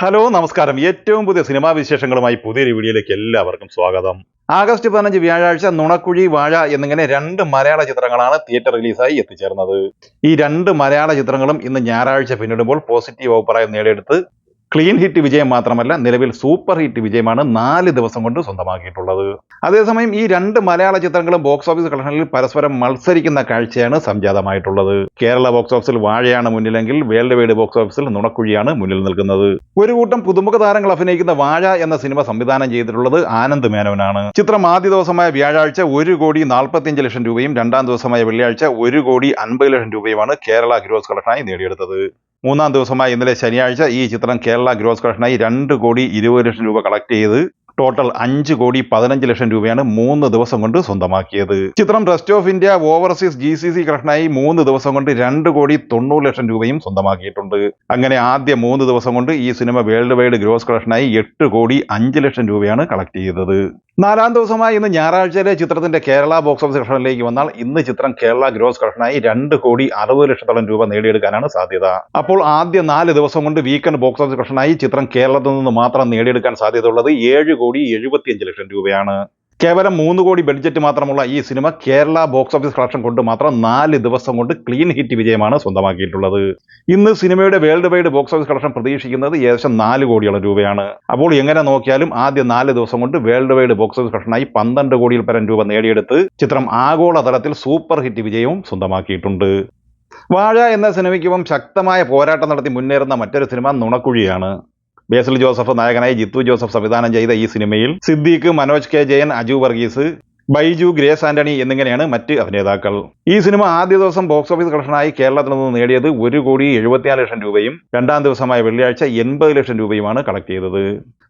Hello നമസ്കാരം. ഏറ്റവും പുതിയ സിനിമാ വിശേഷങ്ങളുമായി പുതിയൊരു വീഡിയോയിലേക്ക് എല്ലാവർക്കും സ്വാഗതം. ആഗസ്റ്റ് പതിനഞ്ച് വ്യാഴാഴ്ച നുണക്കുഴി വാഴ എന്നിങ്ങനെ രണ്ട് മലയാള ചിത്രങ്ങളാണ് തിയേറ്റർ റിലീസായി എത്തിച്ചേർന്നത്. ഈ രണ്ട് മലയാള ചിത്രങ്ങളും ഇന്ന് ഞായറാഴ്ച പിന്നിടുമ്പോൾ പോസിറ്റീവ് അഭിപ്രായം നേടിയെടുത്ത് ക്ലീൻ ഹിറ്റ് വിജയം മാത്രമല്ല നിലവിൽ സൂപ്പർ ഹിറ്റ് വിജയമാണ് നാല് ദിവസം കൊണ്ട് സ്വന്തമാക്കിയിട്ടുള്ളത്. അതേസമയം ഈ രണ്ട് മലയാള ചിത്രങ്ങളും ബോക്സ് ഓഫീസ് കളക്ഷനിൽ പരസ്പരം മത്സരിക്കുന്ന കാഴ്ചയാണ് സംജാതമായിട്ടുള്ളത്. കേരള ബോക്സ് ഓഫീസിൽ വാഴയാണ് മുന്നിലെങ്കിൽ വേൾഡ് വൈഡ് ബോക്സ് ഓഫീസിൽ നുണക്കുഴിയാണ് മുന്നിൽ നിൽക്കുന്നത്. ഒരു കൂട്ടം പുതുമുഖ താരങ്ങൾ അഭിനയിക്കുന്ന വാഴ എന്ന സിനിമ സംവിധാനം ചെയ്തിട്ടുള്ളത് ആനന്ദ് മേനോനാണ്. ചിത്രം ആദ്യ ദിവസമായ വ്യാഴാഴ്ച ഒരു കോടി നാൽപ്പത്തിയഞ്ച് ലക്ഷം രൂപയും രണ്ടാം ദിവസമായ വെള്ളിയാഴ്ച ഒരു കോടി അൻപത് ലക്ഷം രൂപയുമാണ് കേരള ഗ്രോസ് കളക്ഷനായി നേടിയെടുത്തത്. മൂന്നാം ദിവസമായ ഇന്നലെ ശനിയാഴ്ച ഈ ചിത്രം കേരള ഗ്രോസ് കളക്ഷനായി രണ്ട് കോടി ഇരുപത് ലക്ഷം രൂപ കളക്ട് ചെയ്ത് ടോട്ടൽ അഞ്ച് കോടി പതിനഞ്ച് ലക്ഷം രൂപയാണ് മൂന്ന് ദിവസം കൊണ്ട് സ്വന്തമാക്കിയത്. ചിത്രം trust of India overseas G C C കളക്ഷനായി മൂന്ന് ദിവസം കൊണ്ട് രണ്ട് കോടി തൊണ്ണൂറ് ലക്ഷം രൂപയും സ്വന്തമാക്കിയിട്ടുണ്ട്. അങ്ങനെ ആദ്യ മൂന്ന് ദിവസം കൊണ്ട് ഈ സിനിമ വേൾഡ് വൈഡ് ഗ്രോസ് കളക്ഷനായി എട്ട് കോടി അഞ്ച് ലക്ഷം രൂപയാണ് കളക്ട് ചെയ്തത്. നാലാം ദിവസമായി ഇന്ന് ഞായറാഴ്ചയിലെ ചിത്രത്തിന്റെ കേരള ബോക്സ് ഓഫീസ് കളക്ഷനിലേക്ക് വന്നാൽ ഇന്ന് ചിത്രം കേരള ഗ്രോസ് കളക്ഷനായി രണ്ട് കോടി അറുപത് ലക്ഷത്തോളം രൂപ നേടിയെടുക്കാനാണ് സാധ്യത. അപ്പോൾ ആദ്യ നാല് ദിവസം കൊണ്ട് വീക്കെൻഡ് ബോക്സ് ഓഫീസ് കളക്ഷനായി ചിത്രം കേരളത്തിൽ നിന്ന് മാത്രം നേടിയെടുക്കാൻ സാധ്യതയുള്ളത് ഏഴ് കോടി എഴുപത്തിയഞ്ച് ലക്ഷം രൂപയാണ്. കേവലം മൂന്ന് കോടി ബഡ്ജറ്റ് മാത്രമുള്ള ഈ cinema Kerala box office collection കൊണ്ട് മാത്രം നാല് ദിവസം കൊണ്ട് ക്ലീൻ ഹിറ്റ് വിജയമാണ് സ്വന്തമാക്കിയിട്ടുള്ളത്. ഇന്ന് സിനിമയുടെ world wide box office collection പ്രതീക്ഷിക്കുന്നത് ഏകദേശം നാല് കോടിയോളം രൂപയാണ്. അപ്പോൾ എങ്ങനെ നോക്കിയാലും ആദ്യ നാല് ദിവസം കൊണ്ട് വേൾഡ് വൈഡ് ബോക്സ് ഓഫീസ് കളക്ഷനായി പന്ത്രണ്ട് കോടിയിൽ പരം രൂപ നേടിയെടുത്ത് ചിത്രം ആഗോള തലത്തിൽ സൂപ്പർ ഹിറ്റ് വിജയവും സ്വന്തമാക്കിയിട്ടുണ്ട്. വാഴ എന്ന സിനിമയ്ക്കൊപ്പം ശക്തമായ പോരാട്ടം നടത്തി മുന്നേറുന്ന മറ്റൊരു സിനിമ നുണക്കുഴിയാണ്. ബേസിൽ ജോസഫ് നായകനായി ജിത്തു ജോസഫ് സംവിധാനം ചെയ്ത ഈ സിനിമയിൽ സിദ്ദീഖ് മനോജ് കെ ജയൻ അജു വർഗീസ് ബൈജു ഗ്രേസ് ആന്റണി എന്നിങ്ങനെയാണ് മറ്റ് അഭിനേതാക്കൾ. ഈ സിനിമ ആദ്യ ദിവസം ബോക്സ് ഓഫീസ് കളക്ഷനായി കേരളത്തിൽ നിന്ന് നേടിയത് ഒരു കോടി എഴുപത്തിനാല് ലക്ഷം രൂപയും രണ്ടാം ദിവസമായ വെള്ളിയാഴ്ച എൺപത് ലക്ഷം രൂപയുമാണ് കളക്ട് ചെയ്തത്.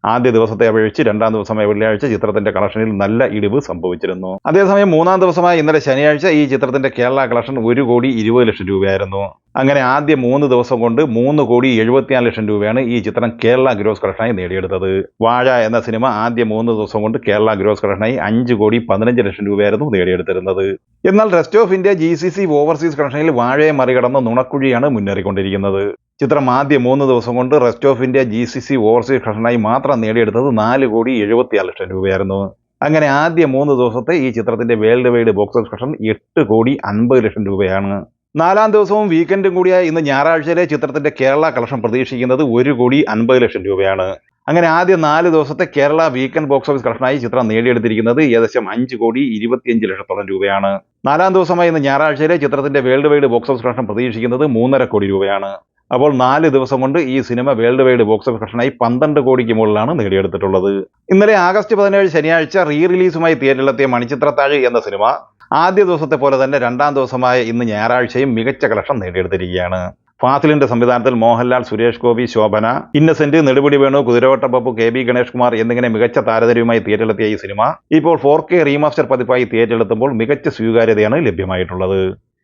ആദ്യ ദിവസത്തെ അപേക്ഷിച്ച് രണ്ടാം ദിവസമായ വെള്ളിയാഴ്ച ചിത്രത്തിന്റെ കളക്ഷനിൽ നല്ല ഇടിവ് സംഭവിച്ചിരുന്നു. അതേസമയം മൂന്നാം ദിവസമായ ഇന്നലെ ശനിയാഴ്ച ഈ ചിത്രത്തിന്റെ കേരള കളക്ഷൻ ഒരു കോടി ഇരുപത് ലക്ഷം രൂപയായിരുന്നു. അങ്ങനെ ആദ്യ മൂന്ന് ദിവസം കൊണ്ട് മൂന്ന് കോടി എഴുപത്തിനാല് ലക്ഷം രൂപയാണ് ഈ ചിത്രം കേരള ഗ്രോസ് കളക്ഷനായി നേടിയെടുത്തത്. വാഴ എന്ന സിനിമ ആദ്യ മൂന്ന് ദിവസം കൊണ്ട് കേരള ഗ്രോസ് കളക്ഷനായി അഞ്ച് കോടി പതിനഞ്ച് ലക്ഷം രൂപയായിരുന്നു നേടിയെടുത്തിരുന്നത്. എന്നാൽ rest of India G C C overseas കളക്ഷനിൽ വാഴയെ മറികടന്ന് നുണക്കുഴിയാണ് മുന്നേറിക്കൊണ്ടിരിക്കുന്നത്. ചിത്രം ആദ്യ മൂന്ന് ദിവസം കൊണ്ട് rest of India G C C overseas കളക്ഷനായി മാത്രം നേടിയെടുത്തത് നാല് കോടി എഴുപത്തിയാറ് ലക്ഷം രൂപയായിരുന്നു. അങ്ങനെ ആദ്യ മൂന്ന് ദിവസത്തെ ഈ ചിത്രത്തിന്റെ world wide box office collection എട്ട് കോടി അൻപത് ലക്ഷം രൂപയാണ്. നാലാം ദിവസവും വീക്കെൻഡും കൂടിയായ ഇന്ന് ഞായറാഴ്ചയിലെ ചിത്രത്തിന്റെ കേരള കളക്ഷൻ പ്രതീക്ഷിക്കുന്നത് ഒരു കോടി അൻപത് ലക്ഷം രൂപയാണ്. അങ്ങനെ ആദ്യ നാല് ദിവസത്തെ കേരള വീക്കെൻഡ് ബോക്സ് ഓഫീസ് കളക്ഷനായി ചിത്രം നേടിയെടുത്തിരിക്കുന്നത് ഏകദേശം അഞ്ച് കോടി ഇരുപത്തിയഞ്ച് ലക്ഷത്തോളം രൂപയാണ്. നാലാം ദിവസമായി ഇന്ന് ഞായറാഴ്ചയിലെ ചിത്രത്തിന്റെ world wide box office collection പ്രതീക്ഷിക്കുന്നത് മൂന്നര കോടി രൂപയാണ്. അപ്പോൾ നാല് ദിവസം കൊണ്ട് ഈ cinema world wide box office കളക്ഷനായി പന്ത്രണ്ട് കോടിക്ക് മുകളിലാണ് നേടിയെടുത്തിട്ടുള്ളത്. ഇന്നലെ ആഗസ്റ്റ് പതിനേഴ് ശനിയാഴ്ച റീ റിലീസുമായി തിയേറ്ററിലെത്തിയ മണിച്ചിത്രത്താഴ് എന്ന സിനിമ ആദ്യ ദിവസത്തെ പോലെ തന്നെ രണ്ടാം ദിവസമായ ഇന്ന് ഞായറാഴ്ചയും മികച്ച കളക്ഷൻ നേടിയെടുത്തിരിക്കുകയാണ്. ഫാസിലിന്റെ സംവിധാനത്തിൽ മോഹൻലാൽ സുരേഷ് ഗോപി ശോഭന ഇന്നസെന്റ് നെടുപിടി വേണു കുതിരവട്ട പപ്പു കെ ബി ഗണേഷ് കുമാർ എന്നിങ്ങനെ മികച്ച താരതരവുമായി തിയേറ്ററിലെത്തിയ ഈ സിനിമ ഇപ്പോൾ ഫോർ കെ റീമാസ്റ്റർ പതിപ്പായി തിയേറ്ററിലെത്തുമ്പോൾ മികച്ച സ്വീകാര്യതയാണ് ലഭ്യമായിട്ടുള്ളത്.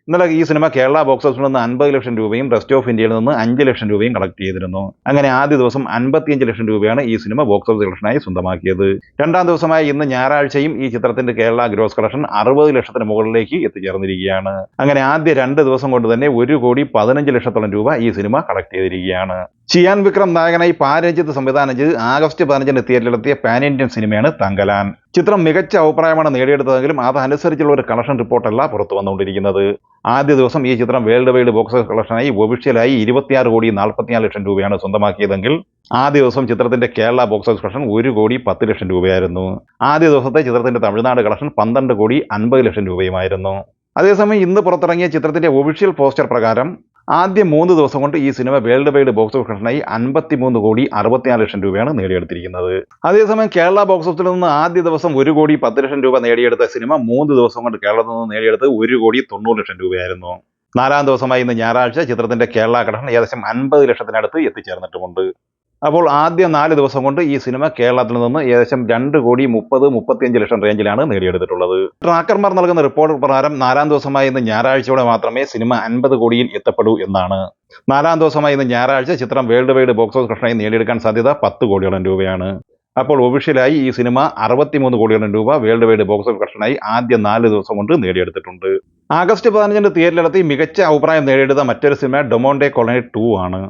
ഇന്നലെ ഈ സിനിമ കേരള ബോക്സ് ഓഫീസിൽ നിന്ന് അൻപത് ലക്ഷം രൂപയും റെസ്റ്റ് ഓഫ് ഇന്ത്യയിൽ നിന്ന് അഞ്ച് ലക്ഷം രൂപയും കളക്ട് ചെയ്തിരുന്നു. അങ്ങനെ ആദ്യ ദിവസം അൻപത്തിയഞ്ച് ലക്ഷം രൂപയാണ് ഈ സിനിമ ബോക്സ് ഓഫീസ് കളക്ഷനായി സ്വന്തമാക്കിയത്. രണ്ടാം ദിവസമായ ഇന്ന് ഞായറാഴ്ചയും ഈ ചിത്രത്തിന്റെ കേരള ഗ്രോസ് കളക്ഷൻ അറുപത് ലക്ഷത്തിന് മുകളിലേക്ക് എത്തിച്ചേർന്നിരിക്കുകയാണ്. അങ്ങനെ ആദ്യ രണ്ട് ദിവസം കൊണ്ട് തന്നെ ഒരു കോടി പതിനഞ്ച് ലക്ഷത്തോളം രൂപ ഈ സിനിമ കളക്ട് ചെയ്തിരിക്കുകയാണ്. ചിയാൻ വിക്രം നായകനായി പാരഞ്ജിത്ത് സംവിധാനം ചെയ്ത് ആഗസ്റ്റ് പതിനഞ്ചിന് തിയേറ്ററിലെത്തിയ പാൻ ഇന്ത്യൻ സിനിമയാണ് തങ്കലാൻ. ചിത്രം മികച്ച അഭിപ്രായമാണ് നേടിയെടുത്തതെങ്കിലും അതനുസരിച്ചുള്ള ഒരു കളക്ഷൻ റിപ്പോർട്ടല്ല പുറത്തു വന്നുകൊണ്ടിരിക്കുന്നത്. ആദ്യ ദിവസം ഈ ചിത്രം വേൾഡ് വൈഡ് ബോക്സ് കളക്ഷനായി ഒഫീഷ്യലായി ഇരുപത്തിയാറ് കോടി നാൽപ്പത്തിനാല് ലക്ഷം രൂപയാണ് സ്വന്തമാക്കിയതെങ്കിൽ ആദ്യ ദിവസം ചിത്രത്തിന്റെ കേരള ബോക്സ് ഓഫീസ് കളക്ഷൻ ഒരു കോടി പത്ത് ലക്ഷം രൂപയായിരുന്നു. ആദ്യ ദിവസത്തെ ചിത്രത്തിന്റെ തമിഴ്നാട് കളക്ഷൻ പന്ത്രണ്ട് കോടി അൻപത് ലക്ഷം രൂപയുമായിരുന്നു. അതേസമയം ഇന്ന് പുറത്തിറങ്ങിയ ചിത്രത്തിന്റെ ഒഫീഷ്യൽ പോസ്റ്റർ പ്രകാരം ആദ്യ മൂന്ന് ദിവസം കൊണ്ട് ഈ cinema world wide box office കളക്ഷനായി അൻപത്തിമൂന്ന് കോടി അറുപത്തിനാല് ലക്ഷം രൂപയാണ് നേടിയെടുത്തിരിക്കുന്നത്. അതേസമയം കേരള ബോക്സ് ഓഫീസിൽ നിന്ന് ആദ്യ ദിവസം ഒരു കോടി പത്ത് ലക്ഷം രൂപ നേടിയെടുത്ത സിനിമ മൂന്ന് ദിവസം കൊണ്ട് കേരളത്തിൽ നിന്ന് നേടിയെടുത്ത് ഒരു കോടി തൊണ്ണൂറ് ലക്ഷം രൂപയായിരുന്നു. നാലാം ദിവസമായി ഇന്ന് ഞായറാഴ്ച ചിത്രത്തിന്റെ കേരള ഘടന ഏകദേശം അൻപത് ലക്ഷത്തിനടുത്ത് എത്തിച്ചേർന്നിട്ടുമുണ്ട്. അപ്പോൾ ആദ്യ നാല് ദിവസം കൊണ്ട് ഈ സിനിമ കേരളത്തിൽ നിന്ന് ഏകദേശം രണ്ട് കോടി മുപ്പത് മുപ്പത്തിയഞ്ച് ലക്ഷം റേഞ്ചിലാണ് നേടിയെടുത്തിട്ടുള്ളത്. ട്രാക്കർമാർ നൽകുന്ന റിപ്പോർട്ട് പ്രകാരം നാലാം ദിവസമായി ഇന്ന് ഞായറാഴ്ചയോടെ മാത്രമേ സിനിമ അൻപത് കോടിയിൽ എത്തപ്പെടൂ എന്നാണ്. നാലാം ദിവസമായി ഇന്ന് ഞായറാഴ്ച ചിത്രം വേൾഡ് വൈഡ് ബോക്സ് ഓഫീസ് കളക്ഷനായി നേടിയെടുക്കാൻ സാധ്യത പത്ത് കോടിയോളം രൂപയാണ്. അപ്പോൾ ഒഫീഷ്യലായി ഈ സിനിമ അറുപത്തിമൂന്ന് കോടിയോളം രൂപ വേൾഡ് വൈഡ് ബോക്സ് ഓഫീസ് കളക്ഷനായി ആദ്യ നാല് ദിവസം കൊണ്ട് നേടിയെടുത്തിട്ടുണ്ട്. ആഗസ്റ്റ് പതിനഞ്ചിന് തിയേറ്ററിലെത്തി മികച്ച അഭിപ്രായം നേടിയെടുത്ത മറ്റൊരു സിനിമ ഡൊമോണ്ടെ കൊളനി ടു ആണ്.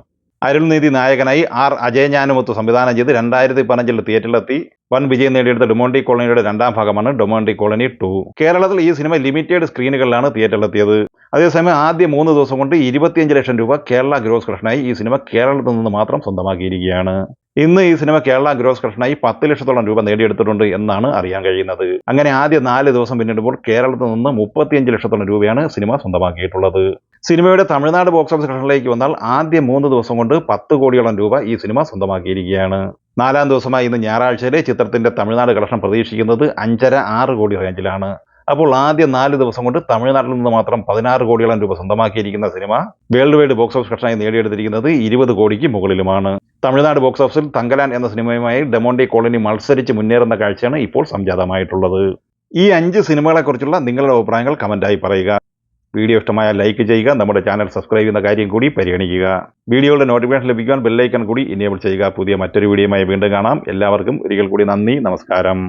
അരുൾനീതി നായകനായി ആർ അജയഞാനുമൊത്ത് സംവിധാനം ചെയ്ത് രണ്ടായിരത്തി പതിനഞ്ചിൽ തിയേറ്ററിലെത്തി. വൻ വിജയം നേടിയെടുത്ത ഡൊമോണ്ടി കോളനിയുടെ രണ്ടാം ഭാഗമാണ് ഡൊമോണ്ടി കോളനി ടു. കേരളത്തിൽ ഈ സിനിമ ലിമിറ്റഡ് സ്ക്രീനുകളിലാണ് തിയേറ്ററിലെത്തിയത്. അതേസമയം ആദ്യ മൂന്ന് ദിവസം കൊണ്ട് ഇരുപത്തിയഞ്ച് ലക്ഷം രൂപ കേരള ഗ്രോസ് കളക്ഷനായി ഈ സിനിമ കേരളത്തിൽ നിന്ന് മാത്രം സ്വന്തമാക്കിയിരിക്കുകയാണ്. ഇന്ന് ഈ സിനിമ കേരള ഗ്രോസ് കളക്ഷനായി പത്ത് ലക്ഷത്തോളം രൂപ നേടിയെടുത്തിട്ടുണ്ട് എന്നാണ് അറിയാൻ കഴിയുന്നത്. അങ്ങനെ ആദ്യ നാല് ദിവസം പിന്നിടുമ്പോൾ കേരളത്തിൽ നിന്ന് മുപ്പത്തിയഞ്ച് ലക്ഷത്തോളം രൂപയാണ് സിനിമ സ്വന്തമാക്കിയിട്ടുള്ളത്. സിനിമയുടെ തമിഴ്നാട് ബോക്സ് ഓഫീസ് കളക്ഷനിലേക്ക് വന്നാൽ ആദ്യ മൂന്ന് ദിവസം കൊണ്ട് പത്ത് കോടിയോളം രൂപ ഈ സിനിമ സ്വന്തമാക്കിയിരിക്കുകയാണ്. നാലാം ദിവസമായി ഇന്ന് ഞായറാഴ്ചയിലെ ചിത്രത്തിന്റെ തമിഴ്നാട് കളക്ഷൻ പ്രതീക്ഷിക്കുന്നത് അഞ്ചര ആറ് കോടി റേഞ്ചിലാണ് അപ്പോൾ ആദ്യ നാല് ദിവസം കൊണ്ട് തമിഴ്നാട്ടിൽ നിന്ന് മാത്രം പതിനാറ് കോടിയോളം രൂപ സ്വന്തമാക്കിയിരിക്കുന്ന cinema world wide box office കളക്ഷനായി നേടിയെടുത്തിരിക്കുന്നത് ഇരുപത് കോടിക്ക് മുകളിലുമാണ്. തമിഴ്നാട് ബോക്സ് ഓഫീസിൽ തങ്കലാൻ എന്ന സിനിമയുമായി ഡെമോണ്ടി കോളനി മത്സരിച്ച് മുന്നേറുന്ന കാഴ്ചയാണ് ഇപ്പോൾ സംജാതമായിട്ടുള്ളത്. ഈ അഞ്ച് സിനിമകളെക്കുറിച്ചുള്ള നിങ്ങളുടെ അഭിപ്രായങ്ങൾ കമന്റായി പറയുക. വീഡിയോ ഇഷ്ടമായ ലൈക്ക് ചെയ്യുക നമ്മുടെ ചാനൽ സബ്സ്ക്രൈബ് ചെയ്യുന്ന കാര്യം കൂടി പരിഗണിക്കുക. വീഡിയോയുടെ നോട്ടിഫിക്കേഷൻ ലഭിക്കുവാൻ ബെല്ലൈക്കൺ കൂടി ഇനേബിൾ ചെയ്യുക. പുതിയ മറ്റൊരു വീഡിയോയുമായി വീണ്ടും കാണാം. എല്ലാവർക്കും ഒരിക്കൽ കൂടി നന്ദി നമസ്കാരം.